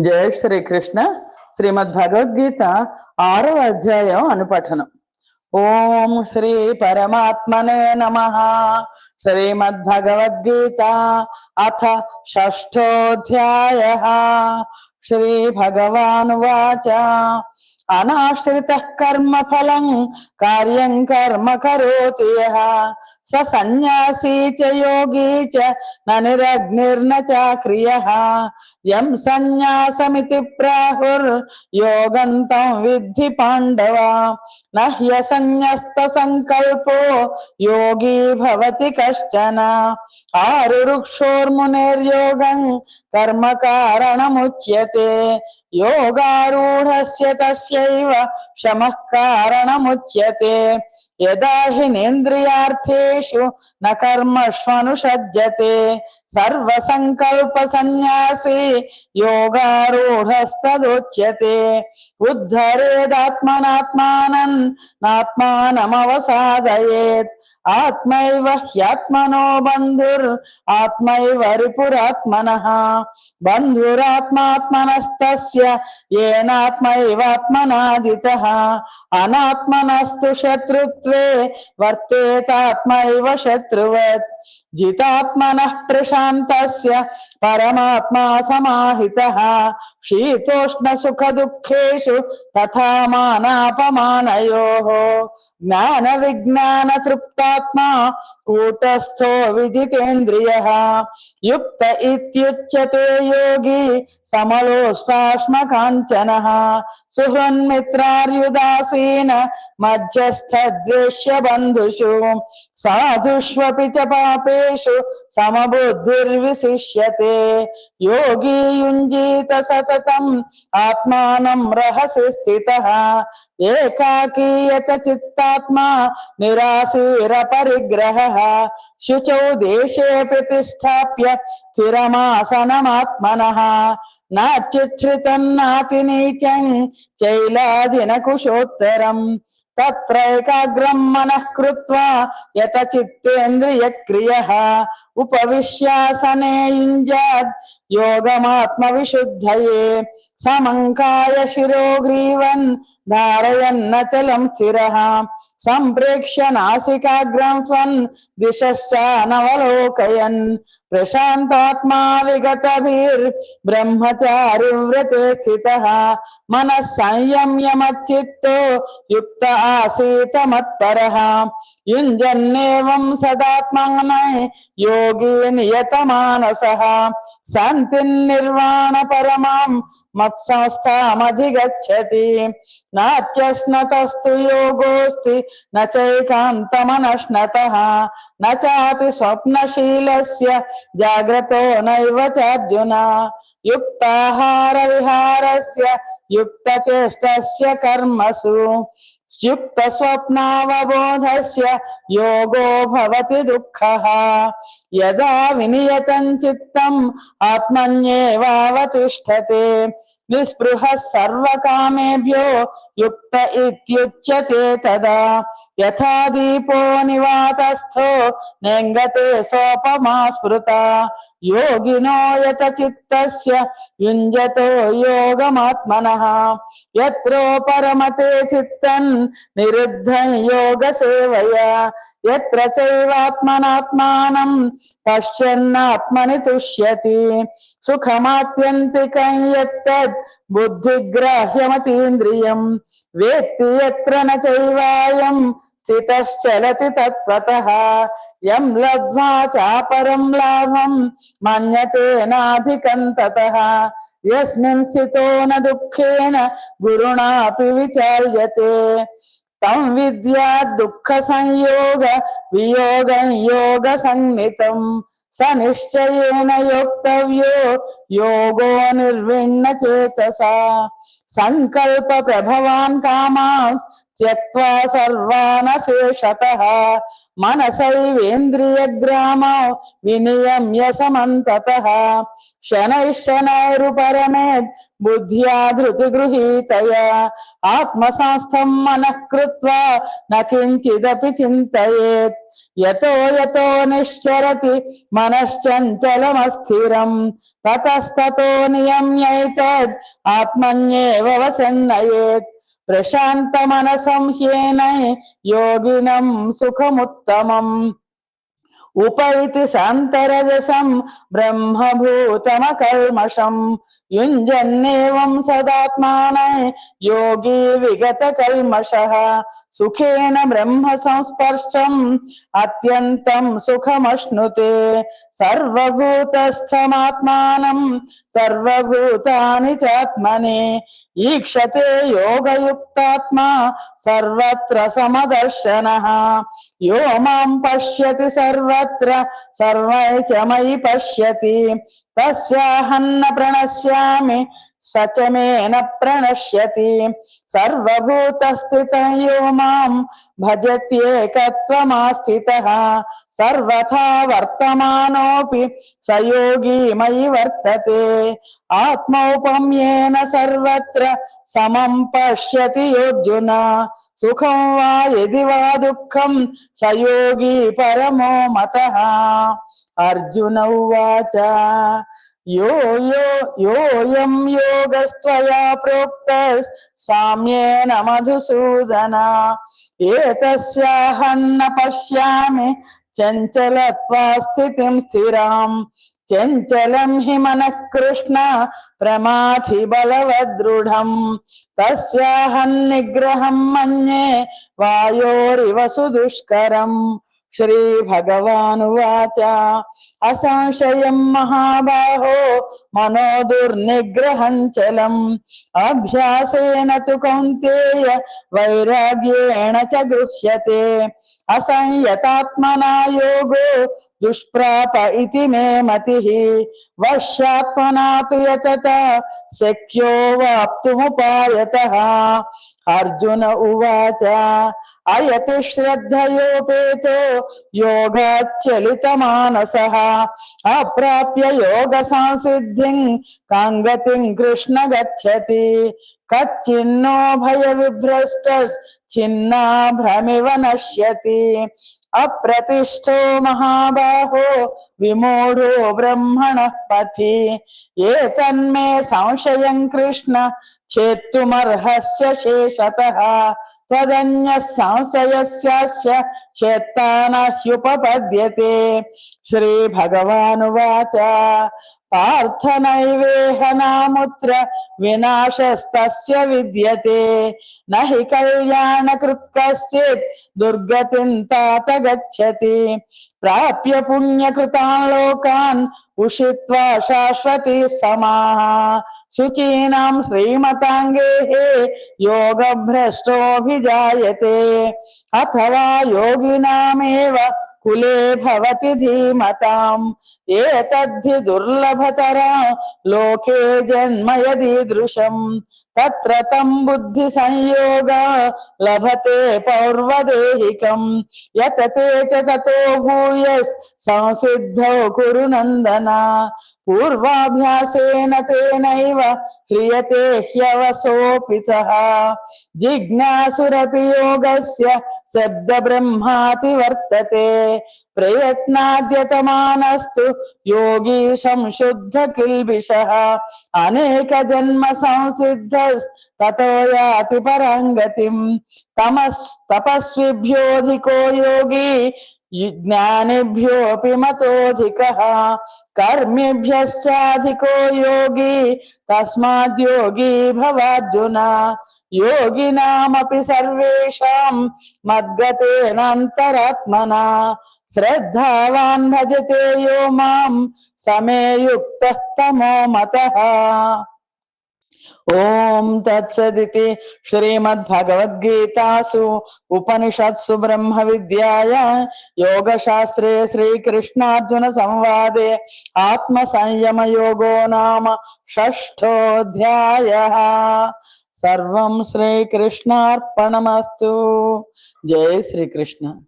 జయ శ్రీకృష్ణ శ్రీమద్ భగవద్గీత ఆరవ అధ్యాయం అనుపఠనం. ఓం శ్రీ పరమాత్మనే నమ. శ్రీమద్ భగవద్గీత అథ షష్ఠోధ్యాయ. శ్రీ భగవానువాచ. अनाश्रित कर्म फल कार्य कर्म करोति सन्यासी स सन्न्यासी च योगी च न निरग्निर्न च क्रियः। यं सन्न्यासमिति प्राहुर्योगं तं विद्धि पाण्डव। न ह्यसन्न्यस्तसङ्कल्पो योगी भवति कश्चन। आरुरुक्षोर्मुनेर्योगं कर्मकारणमुच्यते। योगारूढस्य तस्यैव शमः यदा हिनेन्द्रियार्थेषु न कर्मष्वनुषज्यते सर्वसङ्कल्पसन्न्यासी योगारूढस्तदुच्यते। उद्धरेदात्मनात्मानम् नात्मानमवसादयेत्। आत्म ह्यात्मनो बन्धुर् ऋपुरात्म रिपुरात्मनः। बन्धुरात्मात्मनस्तस्य येनात्मैवात्मनादितः। अनात्मनस्तु शत्रुत्वे आत्म शत्रुवत्। जितात्मन प्रशात परमात्मा समाहितः। शीतोष्ण सुख दुखेशु तथा ज्ञान विज्ञान तृप्तात्मा कूटस्थो विजितेन्द्रियः युक्त इत्युच्यते योगी समलोस्ताश्म समलोस्ताश्मकाञ्चनः सुहृन्मित्रार्युदासीन मध्यस्थद्वेष्य बंधुषु साधुष्वपि च पापेषु समबुद्धिर्विशिष्यते। योगी युञ्जीत सततम् आत्मानम् रहसि स्थितः। एकाकीयत चित्तात्मा निरासीरपरिग्रहः शुचौ देशे प्रतिष्ठाप्य स्थिरमासनमात्मनः। नात्युच्छ्रितम् नातिनीचम् चैलाजिनकुशोत्तरम्। तत्रैकाग्रं मनः कृत्वा यतचित्तेन्द्रियक्रियः उपविश्यासने योगमात्म योगमात्मविशुद्धये समंकाय शिरो ग्रीवन ग्रीवन् धारयन्नचलं स्थिरः సంప్రేక్ష్య నాసికాగ్రం స్వన్ దిశశ్చానవలోకయన్ ప్రశాంతాత్మా విగత వీర్ బ్రహ్మచారి వ్రతే స్థిత మన సంయమ్యమచిత్తో యుక్త ఆసీత మత్పర యుంజన్నేవం సదాత్మానై యోగి నియత మానస శాంతిర్వాణ పరమాం मत्संस्थामधिगच्छति नात्यश्नतस्तु योगोऽस्ति न चैकान्तमनश्नतः। न चापि स्वप्नशीलस्य जाग्रतो नैव चार्जुना युक्ताहारविहारस्य युक्तचेष्टस्य कर्मसु। स्युप्त स्वप्नावबोध से योगो भवति दुख। यदा विनियतं चित्तम् आत्मन्येवावतिष्ठते सर्व कामेभ्यो युक्त इत्युच्यते तदा। यथा दीपो निवातस्थो नेंगते सोपमा स्मृता योगिनो यत चित्तस्य युञ्जतो योगमात्मनः। यत्रो परमते चित्तन्, निरुद्धं योगसेवया। यत्र चैवात्मनात्मानं, पश्यन्नात्मनि तुष्यति। सुखमात्यन्तिकं यत्तद् बुद्धिग्राह्यमतीन्द्रियं वेत्ति यत्र न चैवायं स्थितश्चलति तत्त्वतः यं लब्ध्वा चापरं लाभं मन्यते नाधिकन्ततः यस्मिन् स्थितो न दुःखेन गुरुणापि विचाल्यते तं विद्या दुःखसंयोग वियोगं योगसंज्ञितं स निश्चय योक्तव्यो योगो निर्विण्णचेतसा। संकल्प प्रभवान्मा త్యక్వా సర్వానశేషత. మనసైవేంద్రియగ్రామౌ వినియమ్య సమంతత. శనైశనైరుపరమేద్ బుద్ధ్యా ధృతిగృహీతయ. ఆత్మసంస్థం మనః కృత్వా నకించిదపి చింతయేత్. యతో యతో నిశ్చరతి మనశ్చంచలమస్థిరం. తతస్తతో నియమ్యైతద్ ఆత్మన్యేవ వసన్నయేత్. चिन्तयेत् यतो यतो निश्चरति मनश्चञ्चलमस्थिरम् ఉపైతి శాంతరజసం బ్రహ్మభూతమకల్మషం యుంజన్నేవం సదాత్మానై యోగి విగత కల్మష సుఖేన బ్రహ్మ సంస్పర్శం అత్యంతం సుఖమశ్నుతే సర్వభూతస్థమాత్మానం సర్వభూతాని చాత్మని ఈక్షతే యోగయుక్తాత్మా సర్వత్ర సమదర్శన యో మాం పశ్యతి సర్వ सर्वत्र सर्वै च मयि पश्यति। तस्याहन्न प्रणश्यामि। स च मे न प्रणश्यति। सर्वभूतस्थितं यो माँ भजत्येकत्वमास्थितः। सर्वथा वर्तमानोऽपि स योगी मयि वर्तते। आत्मौपम्येन सर्वत्र समं पश्यति योऽर्जुन। सुखं वा यदि वा दुःखं स योगी परमो मतः। अर्जुन उवाच। यो यो योऽयं योगस्त्वया प्रोक्तः साम्येन मधुसूदन। एतस्याहं न पश्यामि, चञ्चलत्वा स्थितिं स्थिराम्। चञ्चलं हि मनः कृष्ण प्रमाथि बलवदृढम् तस्याहं निग्रहं मन्ये वायोरिव सुदुष्करम्। श्रीभगवानुवाच। असंशयं महाबाहो मनो दुर्निग्रहं चलम् अभ्यासेन तु कौन्तेय, वैराग्येण च गृह्यते। असंयतात्मना योगो, दुष्प्राप इति मे मतिः। वश्यात्मना तु यतता, शक्यो वाप्तुमुपायतः। अर्जुन उवाच अयति श्रद्धयोपेतो योगाच्चलितमानसः। अप्राप्य योगसंसिद्धिं काङ्गतिं कृष्ण गच्छति। कच्चिन्नो भयविभ्रष्ट, छिन्ना भ्रमिव नश्यति। अप्रतिष्ठो महाबाहो, विमूढो ब्रह्मणः पथि। एतन्मे संशयं कृष्ण छेत्तुमर्हस्य शेषतः। त्वदन्यः संशयस्यास्य चेत्ता न ह्युपपद्यते श्रीभगवानुवाच पार्थ नैवेह नामुत्र विनाशस्तस्य विद्यते न हि कल्याणकृत् कश्चित् दुर्गतिं तात गच्छति प्राप्य पुण्यकृतान् लोकान् उषित्वा शाश्वती समाः शुचीनां श्रीमताङ्गेः योगभ्रष्टोऽभिजायते। अथवा योगिनामेव कुले भवति धीमताम्। एतद्धि दुर्लभतरा लोके जन्म यदीदृशम्। तत्र तं बुद्धिसंयोग लभते पौर्वदेहिकम्। यतते च ततो भूयस् संसिद्धौ कुरु नन्दन। पूर्वाभ्यासेन तेनैव ह्रियते ह्यवसोऽपितः। जिज्ञासुरपि योगस्य शब्दब्रह्माति वर्तते। प्रयत्नाद्यतमानस्तु योगी संशुद्ध किल्बिषः अनेक जन्म संसिद्ध ततो याति पराङ्गतिम् तमस् तपस्विभ्योऽधिको योगी ज्ञानिभ्योऽपि मतोऽधिकः कर्मिभ्यश्चाधिको योगी तस्माद्योगी भवार्जुन। योगिनामपि सर्वेषां मद्गतेनान्तरात्मना। श्रद्धावान् भजते यो माँ, समे युक्तः तमो मतः। ఓం తత్సదితి శ్రీమద్భగవద్గీతాసు ఉపనిషత్సు బ్రహ్మ విద్యాయ యోగశాస్త్రే శ్రీకృష్ణార్జున సంవాదే ఆత్మ సంయమ యోగో నామ షష్ఠోధ్యాయ. సర్వం శ్రీకృష్ణార్పణమస్తు. జై శ్రీకృష్ణ.